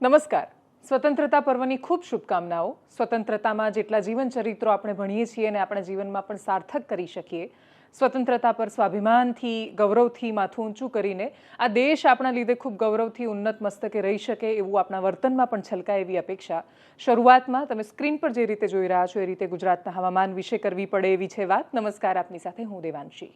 નમસ્કાર. સ્વતંત્રતા પર્વની ખૂબ શુભકામનાઓ. સ્વતંત્રતામાં જેટલા જીવન ચરિત્રો આપણે ભણીએ છીએ અને આપણા જીવનમાં પણ સાર્થક કરી શકીએ, સ્વતંત્રતા પર સ્વાભિમાનથી, ગૌરવથી માથું ઊંચું કરીને આ દેશ આપણા લીધે ખૂબ ગૌરવથી ઉન્નત મસ્તકે રહી શકે એવું આપણા વર્તનમાં પણ છલકાય એવી અપેક્ષા. શરૂઆતમાં તમે સ્ક્રીન પર જે રીતે જોઈ રહ્યા છો એ રીતે ગુજરાતના હવામાન વિશે કરવી પડે એવી છે વાત. નમસ્કાર, આપની સાથે હું દેવાંશી.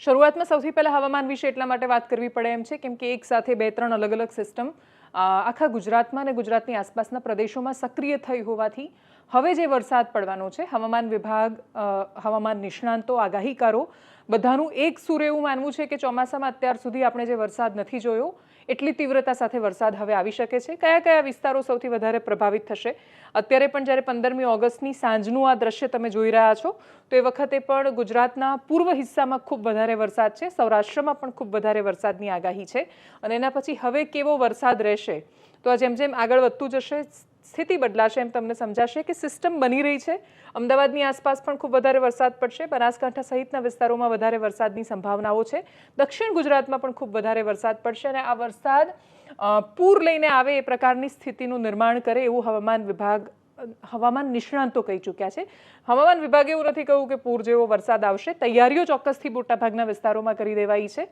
શરૂઆતમાં સૌથી પહેલાં હવામાન વિશે એટલા માટે વાત કરવી પડે એમ છે, કેમ કે એક સાથે બે, ત્રણ અલગ અલગ સિસ્ટમ આખા ગુજરાતમાં અને ગુજરાતની આસપાસના પ્રદેશોમાં સક્રિય થઈ હોવાથી હવે જે વરસાદ પડવાનો છે, હવામાન વિભાગ હવામાન નિષ્ણાંતો, આગાહીકારો, બધાનું એક સુર એવું માનવું છે કે ચોમાસામાં અત્યાર સુધી આપણે જે વરસાદ નથી જોયો એટલી તીવ્રતા સાથે વરસાદ હવે આવી શકે છે. કયા કયા વિસ્તારો સૌથી વધારે પ્રભાવિત થશે? અત્યારે પણ જ્યારે પંદરમી ઓગસ્ટની સાંજનું આ દ્રશ્ય તમે જોઈ રહ્યા છો, તો એ વખતે પણ ગુજરાતના પૂર્વ હિસ્સામાં ખૂબ વધારે વરસાદ છે. સૌરાષ્ટ્રમાં પણ ખૂબ વધારે વરસાદની આગાહી છે. અને એના પછી હવે કેવો વરસાદ રહેશે? તો આ જેમ જેમ આગળ વધતું જશે સ્થિતિ બદલાશે એમ તમને સમજાશે કે સિસ્ટમ બની રહી છે. અમદાવાદની આસપાસ પણ ખૂબ વધારે વરસાદ પડશે. બનાસકાંઠા સહિતના વિસ્તારોમાં વધારે વરસાદની સંભાવનાઓ છે. દક્ષિણ ગુજરાતમાં પણ ખૂબ વધારે વરસાદ પડશે અને આ વરસાદ પૂર લઈને આવે એ પ્રકારની સ્થિતિનું નિર્માણ કરે એવું હવામાન વિભાગ હવામાન નિષ્ણાંતો કહી ચૂક્યા છે. હવામાન વિભાગે એવું નથી કહ્યું કે પૂર જેવો વરસાદ આવશે. તૈયારીઓ ચોક્કસથી મોટાભાગના વિસ્તારોમાં કરી દેવાઈ છે.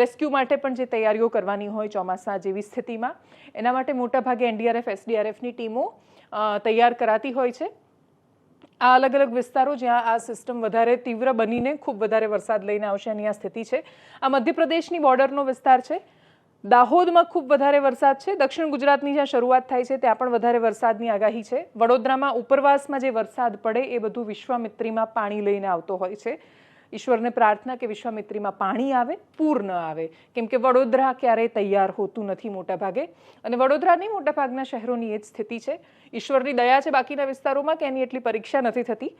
રેસ્ક્યુ માટે પણ જે તૈયારીઓ કરવાની હોય ચોમાસા જેવી સ્થિતિમાં, એના માટે મોટાભાગે એનડીઆરએફ એસડીઆરએફની ટીમો તૈયાર કરાતી હોય છે. આ અલગ અલગ વિસ્તારો જ્યાં આ સિસ્ટમ વધારે તીવ્ર બનીને ખૂબ વધારે વરસાદ લઈને આવશે એની આ સ્થિતિ છે. આ મધ્યપ્રદેશની બોર્ડરનો વિસ્તાર છે. દાહોદમાં ખૂબ વધારે વરસાદ છે. દક્ષિણ ગુજરાતની જ્યાં શરૂઆત થાય છે ત્યાં પણ વધારે વરસાદની આગાહી છે. વડોદરામાં ઉપરવાસમાં જે વરસાદ પડે એ બધું વિશ્વામિત્રીમાં પાણી લઈને આવતો હોય છે. ઈશ્વરને પ્રાર્થના કે વિશ્વામિત્રીમાં પાણી આવે, પૂર ન આવે. કેમ કે વડોદરા ક્યારેય તૈયાર હોતું નથી મોટાભાગે. અને વડોદરાની મોટાભાગના શહેરોની એ જ સ્થિતિ છે. ઈશ્વરની દયા છે બાકીના વિસ્તારોમાં કે એની એટલી પરીક્ષા નથી થતી.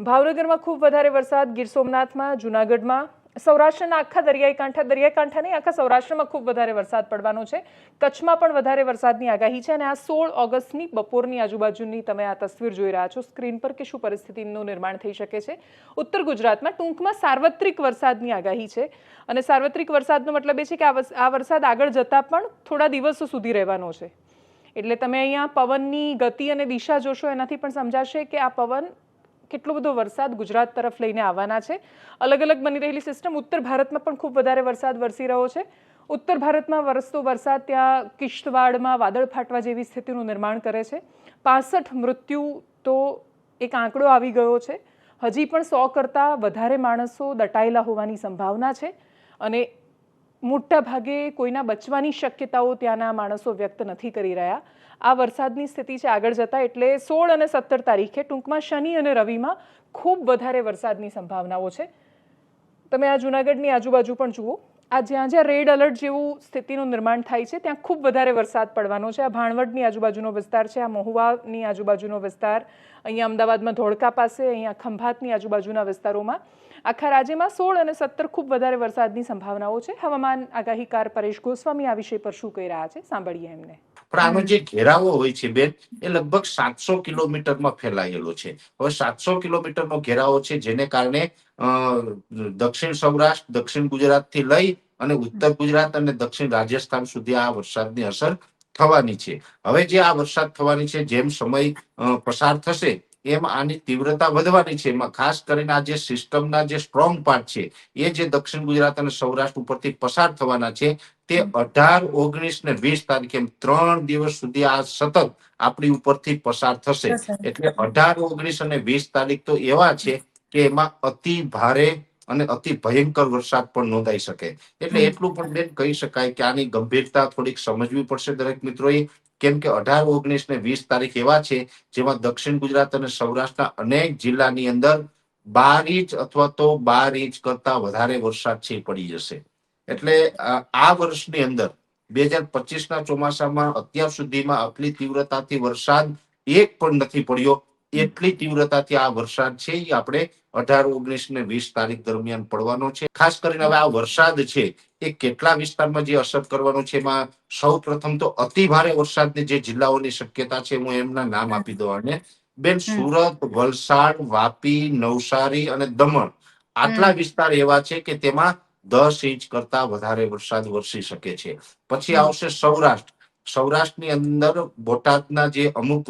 ભાવનગરમાં ખૂબ વધારે વરસાદ. ગીર સોમનાથમાં, જુનાગઢમાં સૌરાષ્ટ્રના આખા દરિયાઈ કાંઠા દરિયાઈ કાંઠા નહીં આખા સૌરાષ્ટ્રમાં ખૂબ વધારે વરસાદ પડવાનો છે. કચ્છમાં પણ વધારે વરસાદની આગાહી છે અને આ સોળ ઓગસ્ટની બપોરની આજુબાજુની તમે આ તસવીર જોઈ રહ્યા છો. સ્ક્રીન પર કે શું પરિસ્થિતિનું નિર્માણ થઈ શકે છે? ઉત્તર ગુજરાતમાં ટૂંકમાં સાર્વત્રિક વરસાદની આગાહી છે. અને સાર્વત્રિક વરસાદનો મતલબ એ છે કે આ વરસાદ આગળ જતાં પણ થોડા દિવસો સુધી રહેવાનો છે. એટલે તમે અહીંયા પવનની ગતિ અને દિશા જોશો, એનાથી પણ સમજાશે કે આ પવન કેટલો બધો વરસાદ ગુજરાત તરફ લઈને આવવાના છે. અલગ અલગ બની રહેલી સિસ્ટમ ઉત્તર ભારતમાં પણ ખૂબ વધારે વરસાદ વરસી રહ્યો છે. ઉત્તર ભારતમાં વરસતો વરસાદ ત્યાં કિશ્તવાડમાં વાદળ ફાટવા જેવી સ્થિતિનું નિર્માણ કરે છે. પાસઠ મૃત્યુ તો એક આંકડો આવી ગયો છે. હજી પણ સો કરતાં વધારે માણસો દટાયેલા હોવાની સંભાવના છે અને મોટા ભાગે કોઈના બચવાની શક્યતાઓ ત્યાંના માણસો વ્યક્ત નથી કરી રહ્યા. આ વરસાદની સ્થિતિ છે આગળ જતા એટલે સોળ અને સત્તર તારીખે ટૂંકમાં શનિ અને રવિમાં ખૂબ વધારે વરસાદની સંભાવનાઓ છે. તમે આ જુનાગઢની આજુબાજુ પણ જુઓ. આ જ્યાં જ્યાં રેડ એલર્ટ જેવું સ્થિતિનું નિર્માણ થાય છે, ત્યાં ખૂબ વધારે વરસાદ પડવાનો છે. આ ભાણવડની આજુબાજુનો વિસ્તાર છે, આ મહુવાની આજુબાજુનો વિસ્તાર, અહીંયા અમદાવાદમાં ધોળકા પાસે, અહીંયા ખંભાતની આજુબાજુના વિસ્તારોમાં. આખા રાજ્યમાં સોળ અને સત્તર ખૂબ વધારે વરસાદની સંભાવનાઓ છે. હવામાન આગાહીકાર પરેશ ગોસ્વામી આ વિષય પર શું કહી રહ્યા છે, સાંભળીએ એમને. પણ આનો જે ઘેરાવો હોય છે બેન, એ લગભગ સાતસો કિલોમીટરમાં ફેલાયેલો છે. હવે સાતસો કિલોમીટરનો ઘેરાવો છે જેને કારણે દક્ષિણ સૌરાષ્ટ્ર, દક્ષિણ ગુજરાતથી લઈ અને ઉત્તર ગુજરાત અને દક્ષિણ રાજસ્થાન સુધી આ વરસાદની અસર થવાની છે. હવે જે આ વરસાદ થવાની છે, જેમ સમય પસાર થશે એમ આની તીવ્રતા વધવાની છે. એમાં ખાસ કરીને આ જે સિસ્ટમના જે સ્ટ્રોંગ પાર્ટ છે એ જે દક્ષિણ ગુજરાત અને સૌરાષ્ટ્ર ઉપરથી પસાર થવાના છે તે અઢાર ઓગણીસ ને વીસ તારીખે એમ ત્રણ દિવસ સુધી આ સતત આપણી ઉપરથી પસાર થશે. એટલે અઢાર ઓગણીસ અને વીસ તારીખ તો એવા છે કે એમાં અતિ ભારે અને અતિ ભયંકર વરસાદ પણ નોંધાઈ શકે. એટલે એટલું પણ બેન કહી શકાય કે આની ગંભીરતા થોડીક સમજવી પડશે દરેક મિત્રોએ. કેમ કે અઢાર ઓગણીસ ને વીસ તારીખ એવા છે જેમાં દક્ષિણ ગુજરાત અને સૌરાષ્ટ્રના અનેક જિલ્લાની અંદર બાર ઇંચ અથવા તો બાર ઇંચ કરતા વધારે વરસાદ છે, પડી જશે. એટલે આ વર્ષની અંદર બે હજાર પચીસ ના ચોમાસામાં અત્યાર સુધીમાં આટલી તીવ્રતાથી વરસાદ એક પણ નથી પડ્યો. એટલી તીવ્રતાથી આ વરસાદ છે એ આપણે અઢાર ઓગણીસ ને વીસ તારીખ દરમિયાન પડવાનો છે. ખાસ કરીને હવે આ વરસાદ છે એ કેટલા વિસ્તારમાં જે અસર કરવાનો છે એમાં સૌ પ્રથમ તો અતિ ભારે વરસાદની જે જિલ્લાઓની શક્યતા છે હું એમના નામ આપી દઉં અને બેન સુરત વલસાડ વાપી નવસારી અને દમણ આટલા વિસ્તાર એવા છે કે તેમાં દસ ઇંચ કરતા વધારે વરસાદ વરસી શકે છે. પછી આવશે સૌરાષ્ટ્ર. સૌરાષ્ટ્રની અંદર બોટાદના જે અમુક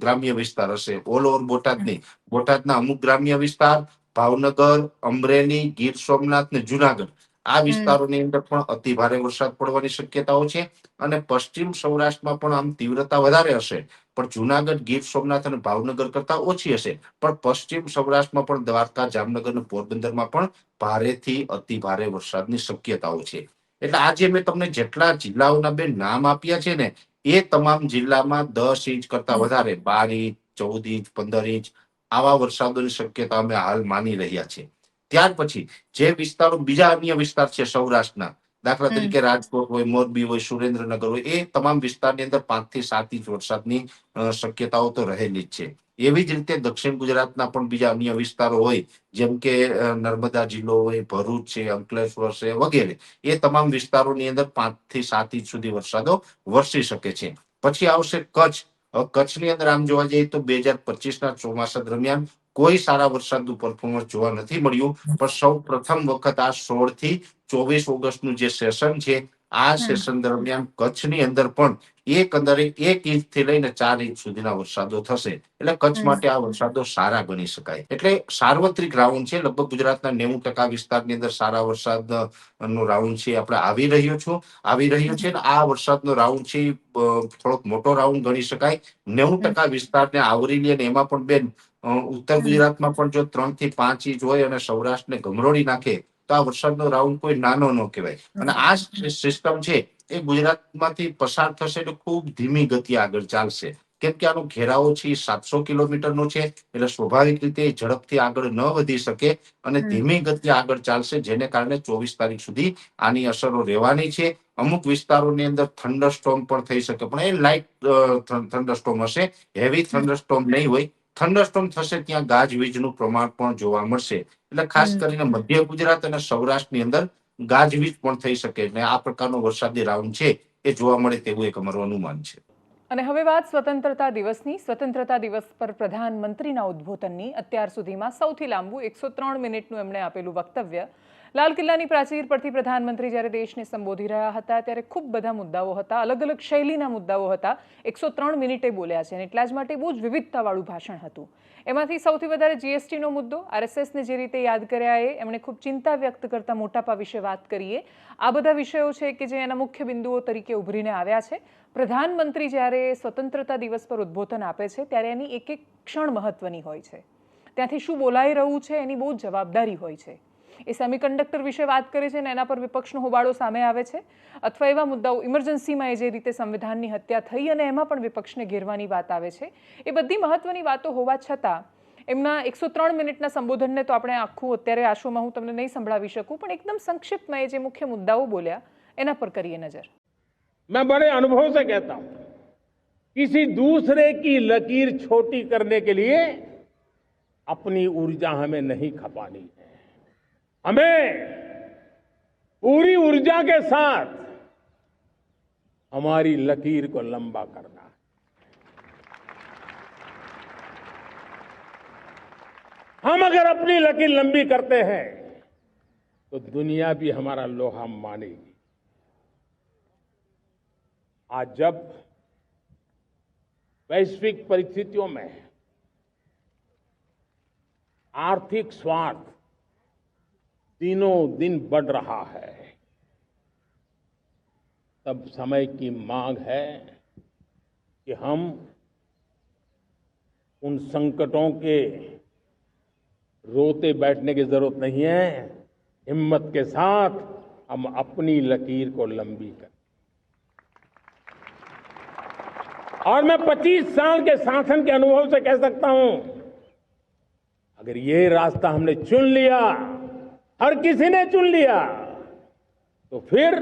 ગ્રામ્ય વિસ્તાર હશે ઓલ ઓવર બોટાદની બોટાદના અમુક ગ્રામ્ય વિસ્તાર ભાવનગર અમરેલી ગીર સોમનાથ ને જુનાગઢ આ વિસ્તારોની અંદર પણ અતિ ભારે વરસાદ પડવાની શક્યતાઓ છે અને પશ્ચિમ સૌરાષ્ટ્રમાં પણ આમ તીવ્રતા વધારે હશે. પણ જુનાગઢ ગીર સોમનાથ અને ભાવનગર કરતા ઓછી હશે. પણ પશ્ચિમ સૌરાષ્ટ્રમાં પણ દ્વારકા જામનગર અને પોરબંદરમાં પણ ભારેથી અતિ ભારે વરસાદની શક્યતાઓ છે. એટલે આજે મેં તમને જેટલા જિલ્લાઓના બે નામ આપ્યા છે ને એ તમામ જિલ્લામાં દસ ઇંચ કરતા વધારે બાર ઇંચ ચૌદ ઇંચ પંદર ઇંચ આવા વરસાદોની શક્યતા અમે હાલ માની રહ્યા છે. ત્યાર પછી જે વિસ્તારો બીજા અન્ય વિસ્તાર છે સૌરાષ્ટ્રના દાખલા તરીકે રાજકોટ હોય મોરબી હોય સુરેન્દ્રનગર હોય એ તમામ વિસ્તારની અંદર પાંચથી સાત ઇંચ વરસાદની શક્યતાઓ તો રહેલી જ છે. એવી જ રીતે દક્ષિણ ગુજરાતના પણ બીજા અન્ય વિસ્તારો હોય જેમ કે નર્મદા જિલ્લો હોય ભરૂચ છે અંકલેશ્વર છે વગેરે એ તમામ વિસ્તારોની અંદર પાંચથી સાત ઇંચ સુધી વરસાદો વરસી શકે છે. પછી આવશે કચ્છ. કચ્છની અંદર આમ જોવા જઈએ તો બે હજાર પચીસના ચોમાસા દરમિયાન કોઈ સારા વરસાદનું પરફોર્મન્સ જોવા નથી મળ્યું. પણ સૌ પ્રથમ વખત આ સોળથી ચોવીસ ઓગસ્ટનું જે સેશન છે આ સેશન દરમિયાન કચ્છની અંદર પણ એક અંદરે એક ઇંચથી લઈને ચાર ઇંચ સુધીના વરસાદો થશે. એટલે કચ્છ માટે આ વરસાદો સારા ગણી શકાય. એટલે સાર્વત્રિક રાઉન્ડ છે. લગભગ ગુજરાતના નેવું ટકા વિસ્તારની અંદર સારા વરસાદ નો રાઉન્ડ છે. આપણે આવી રહ્યો છું. આવી રહ્યો છે ને આ વરસાદનો રાઉન્ડ છે થોડોક મોટો રાઉન્ડ ગણી શકાય. નેવું ટકા વિસ્તારને આવરી લે અને એમાં પણ બેન ઉત્તર ગુજરાતમાં પણ જો ત્રણથી પાંચ ઇંચ હોય અને સૌરાષ્ટ્રને ગમરોડી નાખે તો આ વરસાદનો રાઉન્ડ કોઈ નાનો ન કહેવાય. અને આ સિસ્ટમ છે એ ગુજરાતમાંથી પસાર થશે એટલે ખૂબ ધીમી ગતિ આગળ ચાલશે. કેમ કે આનો ઘેરાવો છે એ સાતસો કિલોમીટરનો છે એટલે સ્વાભાવિક રીતે ઝડપથી આગળ ન વધી શકે અને ધીમી ગતિ આગળ ચાલશે જેને કારણે ચોવીસ તારીખ સુધી આની અસરો રહેવાની છે. અમુક વિસ્તારોની અંદર થંડરસ્ટોમ પણ થઈ શકે પણ એ લાઇટ થંડરસ્ટોમ હશે હેવી થંડરસ્ટોમ નહીં હોય. થંડરસ્ટોમ થશે ત્યાં ગાજવીજનું પ્રમાણ પણ જોવા મળશે. એટલે ખાસ કરીને મધ્ય ગુજરાત અને સૌરાષ્ટ્રની અંદર ગાજવીજ પણ થઈ શકે ને આ પ્રકારનો વરસાદી રાઉન્ડ છે એ જોવા મળે તેવું એક અમારું અનુમાન છે. અને હવે વાત સ્વતંત્રતા દિવસની. સ્વતંત્રતા દિવસ પર પ્રધાનમંત્રીના ઉદ્બોધનની. અત્યાર સુધીમાં સૌથી લાંબુ એકસો ત્રણ મિનિટનું એમણે આપેલું વક્તવ્ય. લાલ કિલ્લાની પ્રાચીર પરથી પ્રધાનમંત્રી જ્યારે દેશને સંબોધી રહ્યા હતા, ત્યારે ખૂબ બધા મુદ્દાઓ હતા અલગ અલગ શૈલીના મુદ્દાઓ હતા. એકસો ત્રણ મિનિટે બોલ્યા છે અને એટલા જ માટે બહુ જ વિવિધતાવાળું ભાષણ હતું. એમાંથી સૌથી વધારે જીએસટીનો મુદ્દો આરએસએસને જે રીતે યાદ કર્યા એ, એમણે ખૂબ ચિંતા વ્યક્ત કરતા મોટાપા વિશે વાત કરીએ. આ બધા વિષયો છે કે જે એના મુખ્ય બિંદુઓ તરીકે ઉભરીને આવ્યા છે. પ્રધાનમંત્રી જ્યારે સ્વતંત્રતા દિવસ પર ઉદ્બોધન આપે છે, ત્યારે એની એક એક ક્ષણ મહત્વની હોય છે. ત્યાંથી શું બોલાઈ રહ્યું છે એની બહુ જવાબદારી હોય છે. એ સેમિકન્ડક્ટર વિશે વાત કરે છે ને એના પર વિપક્ષનો હોબાળો સામે આવે છે અથવા એવા મુદ્દાઓ ઇમરજન્સીમાં એ જે રીતે સંવિધાનની હત્યા થઈ અને એમાં પણ વિપક્ષને ઘેરવાની વાત આવે છે એ બધી મહત્વની વાતો હોવા છતાં એમના એકસો ત્રણ મિનિટના સંબોધનને તો આપણે આખું અત્યારે આ શોમાં હું તમને નહીં સંભળાવી શકું પણ એકદમ સંક્ષિપ્તમાં એ જે મુખ્ય મુદ્દાઓ બોલ્યા એના પર કરીએ નજર मैं बड़े अनुभव से कहता हूं किसी दूसरे की लकीर छोटी करने के लिए अपनी ऊर्जा हमें नहीं खपानी है हमें पूरी ऊर्जा के साथ हमारी लकीर को लंबा करना है। हम अगर अपनी लकीर लंबी करते हैं तो दुनिया भी हमारा लोहा मानेगी। आज जब वैश्विक परिस्थितियों में आर्थिक स्वार्थ दिनों दिन बढ़ रहा है। तब समय की मांग है कि हम उन संकटों के रोते बैठने की ज़रूरत नहीं है। हिम्मत के साथ हम अपनी लकीर को लंबी करें। और मैं 25 साल के शासन के अनुभव से कह सकता हूँ, अगर ये रास्ता हमने चुन लिया हर किसी ने चुन लिया तो फिर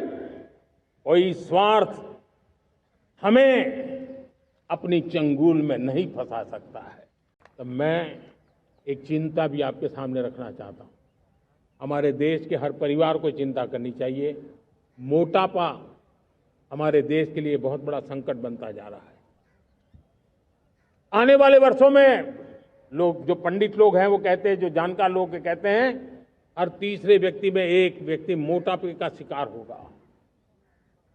कोई स्वार्थ हमें अपनी चंगुल में नहीं फंसा सकता है। तो मैं एक चिंता भी आपके सामने रखना चाहता हूँ। हमारे देश के हर परिवार को चिंता करनी चाहिए। मोटापा हमारे देश के लिए बहुत बड़ा संकट बनता जा रहा है। आने वाले वर्षों में लोग, जो पंडित लोग हैं, वो कहते हैं, जो जानकार लोग कहते हैं हर तीसरे व्यक्ति में एक व्यक्ति मोटापे का शिकार होगा।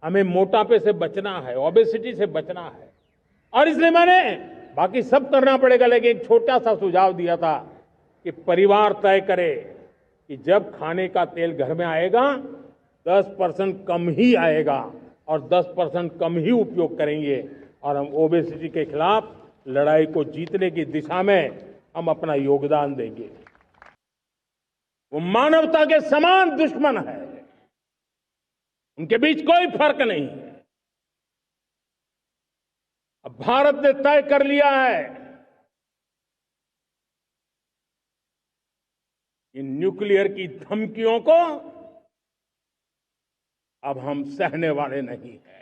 हमें मोटापे से बचना है ओबेसिटी से बचना है। और इसलिए मैंने बाकी सब करना पड़ेगा, लेकिन एक छोटा सा सुझाव दिया था कि परिवार तय करे कि जब खाने का तेल घर में आएगा 10 परसेंट कम ही आएगा और 10 परसेंट कम ही उपयोग करेंगे और हम ओबेसिटी के खिलाफ लड़ाई को जीतने की दिशा में हम अपना योगदान देंगे। वो मानवता के समान दुश्मन है। उनके बीच कोई फ़र्क नहीं अब भारत ने तय कर लिया है कि न्यूक्लियर की धमकियों को अब हम सहने वाले नहीं हैं।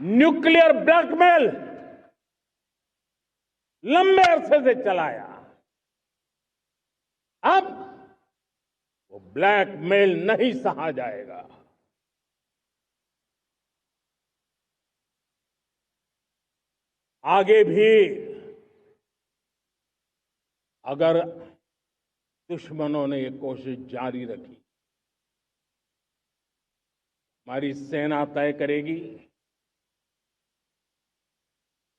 न्यूक्लियर ब्लैकमेल लंबे अरसे से चलाया। अब वो ब्लैकमेल नहीं सहा जाएगा। आगे भी अगर दुश्मनों ने ये कोशिश जारी रखी, हमारी सेना तय करेगी,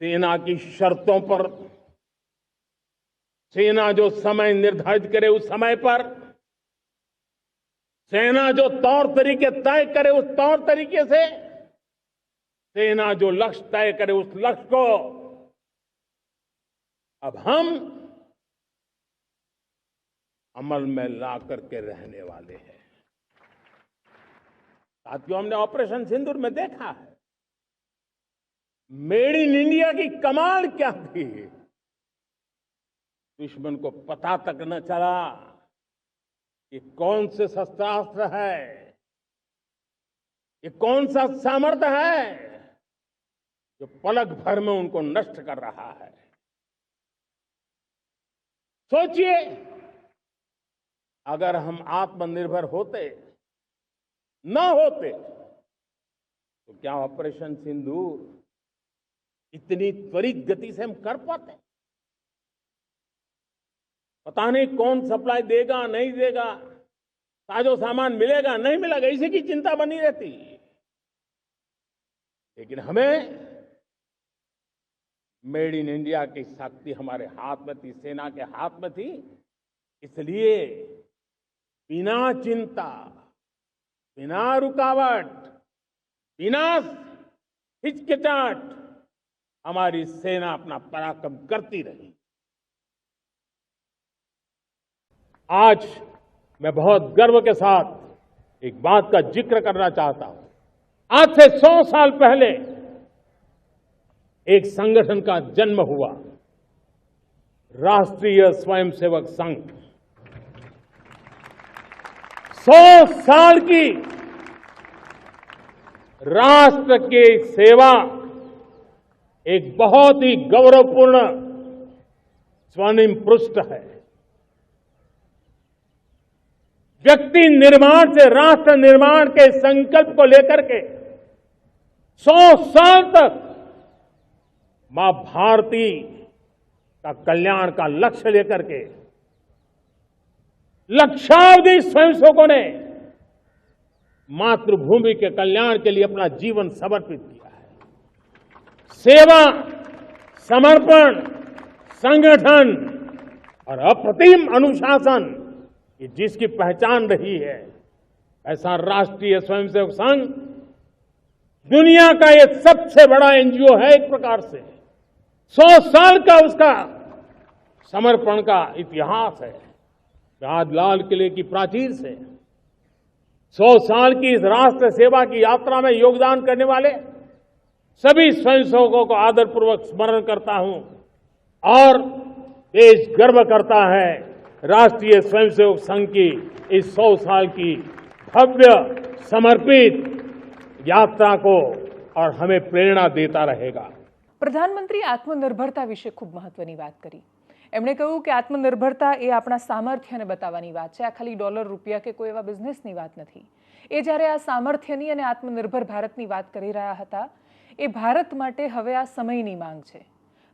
सेना की शर्तों पर सेना जो समय निर्धारित करे उस समय पर, सेना जो तौर तरीके तय करे उस तौर तरीके से, सेना जो लक्ष्य तय करे उस लक्ष्य को। अब हम अमल में ला करके रहने वाले हैं। साथियों, हमने ऑपरेशन सिंदूर में देखा है, मेड इन इंडिया की कमाल क्या थी। दुश्मन को पता तक न चला कि कौन से शस्त्रास्त्र है, ये कौन सा सामर्थ्य है जो पलक भर में उनको नष्ट कर रहा है। सोचिए, अगर हम आत्मनिर्भर होते, न होते तो क्या ऑपरेशन सिंदूर इतनी त्वरित गति से हम कर पाते? पता नहीं कौन सप्लाई देगा, नहीं देगा। ताजो सामान मिलेगा, नहीं मिलेगा, इसी की चिंता बनी रहती। लेकिन हमें मेड इन इंडिया की शक्ति हमारे हाथ में थी, सेना के हाथ में थी। इसलिए बिना चिंता, बिना रुकावट, बिना हिचकिचाहट, हमारी सेना अपना पराक्रम करती रही। आज मैं बहुत गर्व के साथ एक बात का ज़िक्र करना चाहता हूँ। आज से सौ साल पहले एक संगठन का जन्म हुआ। राष्ट्रीय स्वयंसेवक संघ। सौ साल की राष्ट्र की सेवा एक बहुत ही गौरवपूर्ण स्वर्णिम पृष्ठ है। व्यक्ति निर्माण से, राष्ट्र निर्माण के संकल्प को लेकर के सौ साल तक माँ भारती का कल्याण का लक्ष्य लेकर के लक्षावधि स्वयंसेवकों ने मातृभूमि के कल्याण के लिए अपना जीवन समर्पित किया है। सेवा, समर्पण, संगठन और अप्रतिम अनुशासन ये जिसकी पहचान रही है, ऐसा राष्ट्रीय स्वयंसेवक संघ दुनिया का ये सबसे बड़ा एनजीओ है एक प्रकार से। सौ साल का उसका समर्पण का इतिहास है आज लाल किले की प्राचीर से। सौ साल की इस राष्ट्र सेवा की यात्रा में योगदान करने वाले सभी स्वयंसेवकों को आदरपूर्वक स्मरण करता हूँ और देश गर्व करता है राष्ट्रीय स्वयंसेवक संघ की इस सौ साल की भव्य समर्पित यात्रा को और हमें प्रेरणा देता रहेगा પ્રધાનમંત્રી આત્મનિર્ભરતા વિશે ખૂબ મહત્વની વાત કરી એમણે કહ્યું કે આત્મનિર્ભરતા એ આપણા સામર્થ્યને બતાવવાની વાત છે આ ખાલી ડોલર રૂપિયા કે કોઈ એવા બિઝનેસની વાત નથી એ જ્યારે આ સામર્થ્યની અને આત્મનિર્ભર ભારતની વાત કરી રહ્યા હતા એ ભારત માટે હવે આ સમયની માંગ છે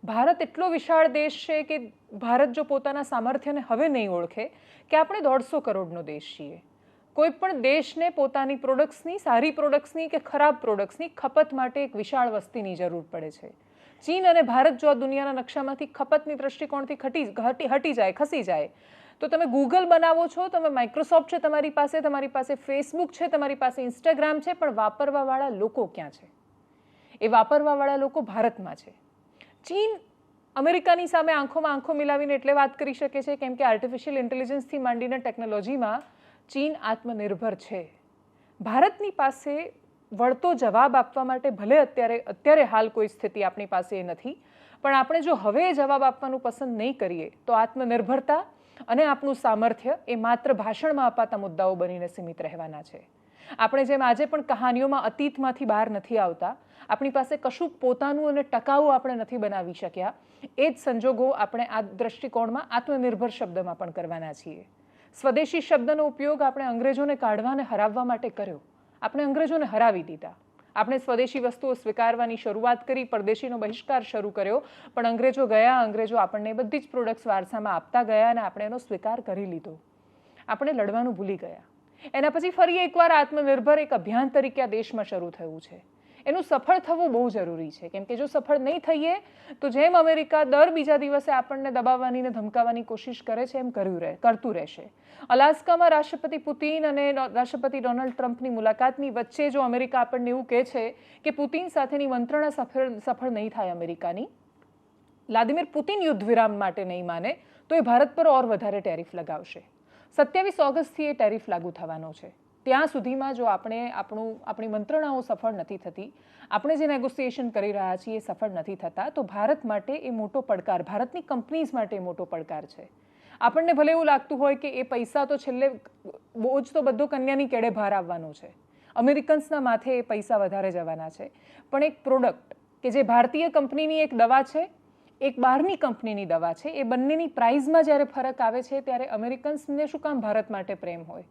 ભારત એટલો વિશાળ દેશ છે કે ભારત જો પોતાના સામર્થ્યને હવે નહીં ઓળખે, કે આપણે દોઢસો કરોડનો દેશ છીએ. કોઈ પણ દેશને પોતાની પ્રોડક્ટ્સની સારી પ્રોડક્ટ્સની કે ખરાબ પ્રોડક્ટ્સની ખપત માટે એક વિશાળ વસ્તીની જરૂર પડે છે. ચીન અને ભારત જો આ દુનિયાના નકશામાંથી ખપતની દૃષ્ટિકોણથી ખટી હટી જાય, ખસી જાય, તો તમે ગૂગલ બનાવો છો, તમે માઇક્રોસોફ્ટ છે તમારી પાસે તમારી પાસે ફેસબુક છે, તમારી પાસે ઇન્સ્ટાગ્રામ છે, પણ વાપરવાવાળા લોકો ક્યાં છે? એ વાપરવાવાળા લોકો ભારતમાં છે. ચીન અમેરિકાની સામે આંખોમાં આંખો મિલાવીને એટલે વાત કરી શકે છે, કેમ કે આર્ટિફિશિયલ ઇન્ટેલિજન્સથી માંડીને ટેકનોલોજીમાં ચીન આત્મનિર્ભર છે. ભારતની પાસે વળતો જવાબ આપવા માટે ભલે અત્યારે અત્યારે હાલ કોઈ સ્થિતિ આપણી પાસે એ નથી, પણ આપણે જો હવે જવાબ આપવાનું પસંદ નહીં કરીએ, તો આત્મનિર્ભરતા અને આપણું સામર્થ્ય એ માત્ર ભાષણમાં અપાતા મુદ્દાઓ બનીને સીમિત રહેવાના છે. આપણે જેમ આજે પણ કહાનીઓમાં અતીતમાંથી બહાર નથી આવતા, આપણી પાસે કશું પોતાનું અને ટકાઉ આપણે નથી બનાવી શક્યા. એ જ સંજોગો આપણે આ દ્રષ્ટિકોણમાં આત્મનિર્ભર શબ્દમાં પણ કરવાના છીએ. સ્વદેશી શબ્દનો ઉપયોગ આપણે અંગ્રેજોને કાઢવા અને હરાવવા માટે કર્યો. આપણે અંગ્રેજોને હરાવી દીધા. આપણે સ્વદેશી વસ્તુઓ સ્વીકારવાની શરૂઆત કરી, પરદેશીનો બહિષ્કાર શરૂ કર્યો, પણ અંગ્રેજો ગયા, અંગ્રેજો આપણને બધી જ પ્રોડક્ટ્સ વારસામાં આપતા ગયા અને આપણે એનો સ્વીકાર કરી લીધો. આપણે લડવાનું ભૂલી ગયા. એના પછી ફરી એકવાર આત્મનિર્ભર એક અભિયાન તરીકે આ દેશમાં શરૂ થયું છે. એનું સફળ થવું બહુ જરૂરી છે. કેમ કે જો સફળ નહીં થઈએ, તો જેમ અમેરિકા દર બીજા દિવસે આપણને દબાવવાની ને ધમકાવવાની કોશિશ કરે છે, એમ કર્યું રહે, કરતું રહેશે. અલાસ્કામાં રાષ્ટ્રપતિ પુતિન અને રાષ્ટ્રપતિ ડોનાલ્ડ ટ્રમ્પની મુલાકાતની વચ્ચે જો અમેરિકા આપણને એવું કહે છે કે પુતિન સાથેની મંત્રણા સફળ સફળ નહીં થાય અમેરિકાની, વ્લાદિમીર પુતિન યુદ્ધ વિરામ માટે નહીં માને, તો એ ભારત પર ઓર વધારે ટેરિફ લગાવશે. સત્યાવીસ ઓગસ્ટથી એ ટેરિફ લાગુ થવાનો છે. ત્યાં સુધીમાં જો આપણે આપણું, આપણી મંત્રણાઓ સફળ નથી થતી, આપણે જે નેગોસિએશન કરી રહ્યા છીએ એ સફળ નથી થતા, તો ભારત માટે એ મોટો પડકાર, ભારતની કંપનીઝ માટે એ મોટો પડકાર છે. આપણને ભલે એવું લાગતું હોય કે એ પૈસા તો છેલ્લે બોજ તો બધો કન્યાની કેડે ભાર આવવાનો છે. અમેરિકન્સના માથે એ પૈસા વધારે જવાના છે. પણ એક પ્રોડક્ટ કે જે ભારતીય કંપનીની એક દવા છે એક બહારની કંપનીની દવા છે. એ બંનેની પ્રાઇઝમાં જ્યારે ફરક આવે છે, ત્યારે અમેરિકન્સને શું કામ ભારત માટે પ્રેમ હોય?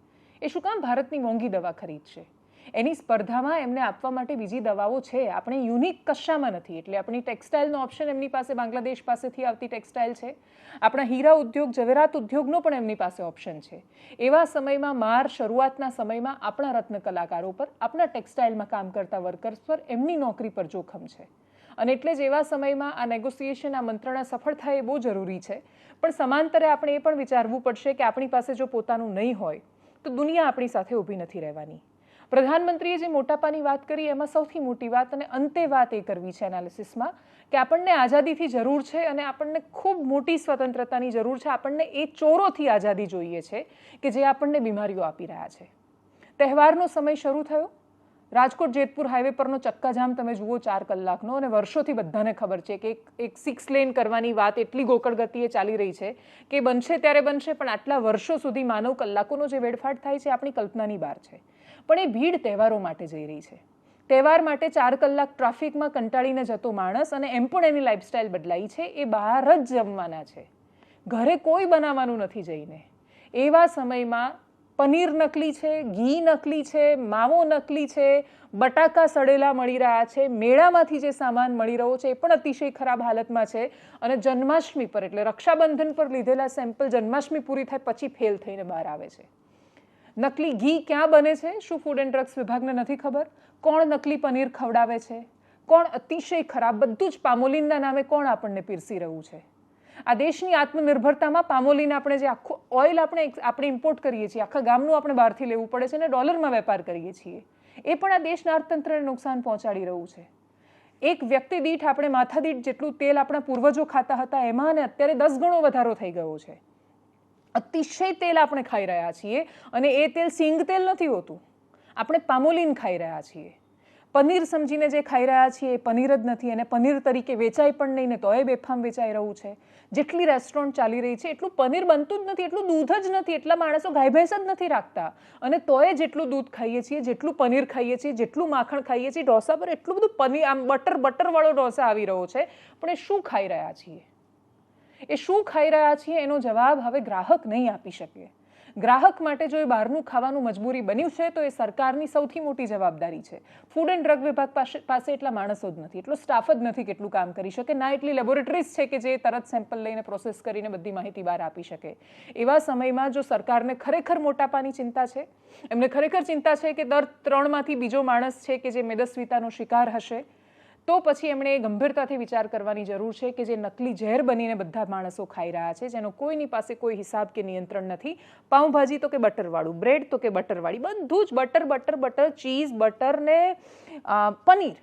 એ શું કામ ભારતની મોંઘી દવા ખરીદશે એની સ્પર્ધામાં એમને આપવા માટે બીજી દવાઓ છે. આપણે યુનિક કશામાં નથી. એટલે આપણી ટેક્સટાઇલનો ઓપ્શન એમની પાસે બાંગ્લાદેશ પાસેથી આવતી ટેક્સટાઇલ છે. આપણા હીરા ઉદ્યોગ જવેરાત ઉદ્યોગનો પણ એમની પાસે ઓપ્શન છે. એવા સમયમાં, માર શરૂઆતના સમયમાં આપણા રત્ન કલાકારો પર, આપણા ટેક્સટાઇલમાં કામ કરતા વર્કર્સ પર એમની નોકરી પર જોખમ છે. અને એટલે જ એવા સમયમાં આ નેગોસિએશન આ મંત્રણા સફળ થાય એ બહુ જરૂરી છે. પણ સમાંતરે આપણે એ પણ વિચારવું પડશે કે આપણી પાસે જો પોતાનું નહીં હોય, તો દુનિયા આપણી સાથે ઊભી નથી રહેવાની. પ્રધાનમંત્રીએ જે મોટાપાની વાત કરી, એમાં સૌથી મોટી વાત અને અંતે વાત એ કરવી છે એનાલિસિસમાં કે આપણને આઝાદીથી જરૂર છે અને આપણને ખૂબ મોટી સ્વતંત્રતાની જરૂર છે. આપણને એ ચોરોથી આઝાદી જોઈએ છે કે જે આપણને બીમારીઓ આપી રહ્યા છે. તહેવારનો સમય શરૂ થયો. રાજકોટ જેતપુર હાઈવે પરનો ચક્કાજામ તમે જુઓ ચાર કલાકનો અને વર્ષોથી બધાને ખબર છે કે એક એક સિક્સ લેન કરવાની વાત એટલી ગોકળ ગતિએ ચાલી રહી છે કે બનશે ત્યારે બનશે, પણ આટલા વર્ષો સુધી માનવ કલાકોનો જે વેડફાટ થાય છે આપણી કલ્પનાની બહાર છે. પણ એ ભીડ તહેવારો માટે જઈ રહી છે. તહેવાર માટે ચાર કલાક ટ્રાફિકમાં કંટાળીને જતો માણસ અને એમ પણ એની લાઇફસ્ટાઇલ બદલાઈ છે, એ બહાર જ જમવાના છે. ઘરે કોઈ બનાવવાનું નથી જઈને. એવા સમયમાં પનીર નકલી છે, ઘી નકલી છે, માવો નકલી છે, બટાકા સડેલા મળી રહ્યા છે, મેળામાંથી જે સામાન મળી રહ્યો છે એ પણ અતિશય ખરાબ હાલતમાં છે અને જન્માષ્ટમી પર એટલે રક્ષાબંધન પર લીધેલા સેમ્પલ જન્માષ્ટમી પૂરી થાય પછી ફેલ થઈને બહાર આવે છે. નકલી ઘી ક્યાં બને છે? શું ફૂડ એન્ડ ડ્રગ્સ વિભાગને નથી ખબર? કોણ નકલી પનીર ખવડાવે છે? કોણ અતિશય ખરાબ? બધું જ પામોલિનના નામે કોણ આપણને પીરસી રહ્યું છે? આ દેશની આત્મનિર્ભરતામાં પામોલીને આપણે જે આખું ઓઇલ આપણે આપણે ઇમ્પોર્ટ કરીએ છીએ, આખા ગામનું આપણે બહારથી લેવું પડે છે અને ડોલરમાં વેપાર કરીએ છીએ. એ પણ આ દેશના અર્થતંત્રને નુકસાન પહોંચાડી રહ્યું છે. એક વ્યક્તિ દીઠ આપણે માથા દીઠ જેટલું તેલ આપણા પૂર્વજો ખાતા હતા, એમાં અને અત્યારે દસ ગણો વધારો થઈ ગયો છે. અતિશય તેલ આપણે ખાઈ રહ્યા છીએ અને એ તેલ સિંગ તેલ નથી હોતું. આપણે પામોલીન ખાઈ રહ્યા છીએ. પનીર સમજીને જે ખાઈ રહ્યા છીએ એ પનીર જ નથી. અને પનીર તરીકે વેચાય પણ નહીં ને તોય બેફામ વેચાઈ રહ્યું છે. જેટલી રેસ્ટોરન્ટ ચાલી રહી છે, એટલું પનીર બનતું જ નથી, એટલું દૂધ જ નથી, એટલા માણસો ગાય ભેંસ જ નથી રાખતા. અને તોય જેટલું દૂધ ખાઈએ છીએ, જેટલું પનીર ખાઈએ છીએ, જેટલું માખણ ખાઈએ છીએ, ઢોસા પર એટલું બધું પનીર, આમ બટર બટરવાળો ઢોસા આવી રહ્યો છે. પણ એ શું ખાઈ રહ્યા છીએ? એ શું ખાઈ રહ્યા છીએ એનો જવાબ હવે ગ્રાહક નહીં આપી શકે. ગ્રાહક માટે જો એ બહારનું ખાવાનું મજબૂરી બન્યું છે, તો એ સરકારની સૌથી મોટી જવાબદારી છે. ફૂડ એન્ડ ડ્રગ વિભાગ પાસે પાસે એટલા માણસો જ નથી, એટલો સ્ટાફ જ નથી કેટલું કામ કરી શકે. ના એટલી લેબોરેટરીઝ છે કે જે તરત સેમ્પલ લઈને પ્રોસેસ કરીને બધી માહિતી બહાર આપી શકે. એવા સમયમાં જો સરકારને ખરેખર મોટાપાની ચિંતા છે, એમને ખરેખર ચિંતા છે કે દર ત્રણમાંથી બીજો માણસ છે કે જે મેદસ્વીતાનો શિકાર હશે તો પછી એમણે ગંભીરતાથી વિચાર કરવાની જરૂર છે કે જે નકલી ઝેર બનીને બધા માણસો ખાઈ રહ્યા છે, જેનો કોઈની પાસે કોઈ હિસાબ કે નિયંત્રણ નથી. પાઉંભાજી તો કે બટરવાળું, બ્રેડ તો કે બટરવાળી, બધું જ butter butter butter, cheese, butter ને પનીર.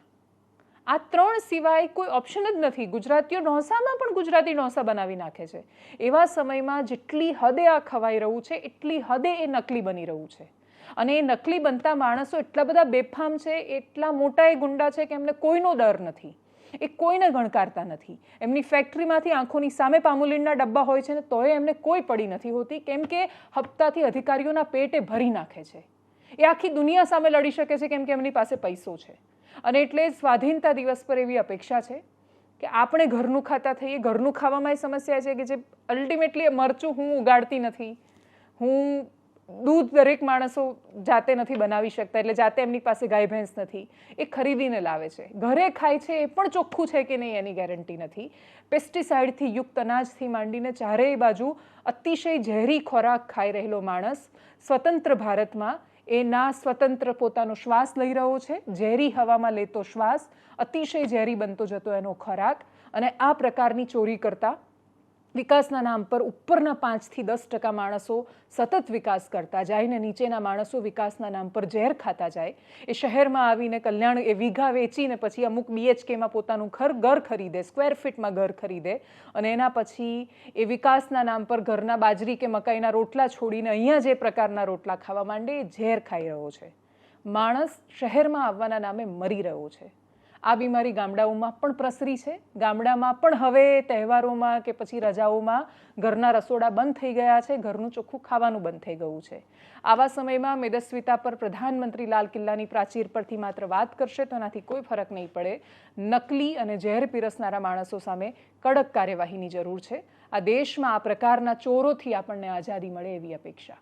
આ ત્રણ સિવાય કોઈ ઓપ્શન જ નથી. ગુજરાતીઓ ઢોસામાં પણ ગુજરાતી ઢોસા બનાવી નાખે છે. એવા સમયમાં જેટલી હદે આ ખવાઈ રહ્યું છે, એટલી હદે એ નકલી બની રહ્યું છે. અને એ નકલી બનતા માણસો એટલા બધા બેફામ છે, એટલા મોટા એ ગુંડા છે કે એમને કોઈનો ડર નથી. એ કોઈને ગણકારતા નથી. એમની ફેક્ટરીમાંથી આંખોની સામે પામુલીનના ડબ્બા હોય છે ને તોય એમને કોઈ પડી નથી હોતી, કેમ કે હપ્તાથી અધિકારીઓના પેટે ભરી નાખે છે. એ આખી દુનિયા સામે લડી શકે છે, કેમ કે એમની પાસે પૈસો છે. અને એટલે સ્વાધીનતા દિવસ પર એવી અપેક્ષા છે કે આપણે ઘરનું ખાતા થઈએ, ઘરનું ખાવામાં એ સમસ્યા છે કે જે અલ્ટિમેટલી મરચું હું ઉગાડતી નથી, હું દૂધ દરેક માણસો જાતે નથી બનાવી શકતા, એટલે જાતે એમની પાસે ગાય, ભેંસ નથી. એ ખરીદીને લાવે છે. ઘરે ખાય છે એ પણ ચોખ્ખું છે કે નહીં એની ગેરંટી નથી. પેસ્ટિસાઇડથી યુક્ત અનાજથી માંડીને ચારેય બાજુ અતિશય ઝેરી ખોરાક ખાઈ રહેલો માણસ સ્વતંત્ર ભારતમાં એ ના સ્વતંત્ર પોતાનો શ્વાસ લઈ રહ્યો છે. ઝેરી હવામાં લેતો શ્વાસ અતિશય ઝેરી બનતો જતો એનો ખોરાક અને આ પ્રકારની ચોરી કરતા વિકાસના નામ પર ઉપરના પાંચથી દસ ટકા માણસો સતત વિકાસ કરતા જાય ને નીચેના માણસો વિકાસના નામ પર ઝેર ખાતા જાય. એ શહેરમાં આવીને કલ્યાણ એ વીઘા વેચીને પછી અમુક બીએચકેમાં પોતાનું ઘર ઘર ખરીદે સ્ક્વેર ફીટમાં ઘર ખરીદે અને એના પછી એ વિકાસના નામ પર ઘરના બાજરી કે મકાઈના રોટલા છોડીને અહીંયા જે પ્રકારના રોટલા ખાવા માંડે એ ઝેર ખાઈ રહ્યો છે. માણસ શહેરમાં આવવાના નામે મરી રહ્યો છે. આ બીમારી ગામડાઓમાં પણ પ્રસરી છે. ગામડામાં પણ હવે તહેવારોમાં કે પછી રજાઓમાં ઘરના રસોડા બંધ થઈ ગયા છે. ઘરનું ચોખ્ખું ખાવાનું બંધ થઈ ગયું છે. આવા સમયમાં મેદસ્વીતા પર પ્રધાનમંત્રી લાલ કિલ્લાની પ્રાચીર પરથી માત્ર વાત કરશે તો એનાથી કોઈ ફરક નહીં પડે. નકલી અને ઝેર પીરસનારા માણસો સામે કડક કાર્યવાહીની જરૂર છે. આ દેશમાં આ પ્રકારના ચોરોથી આપણને આઝાદી મળે એવી અપેક્ષા.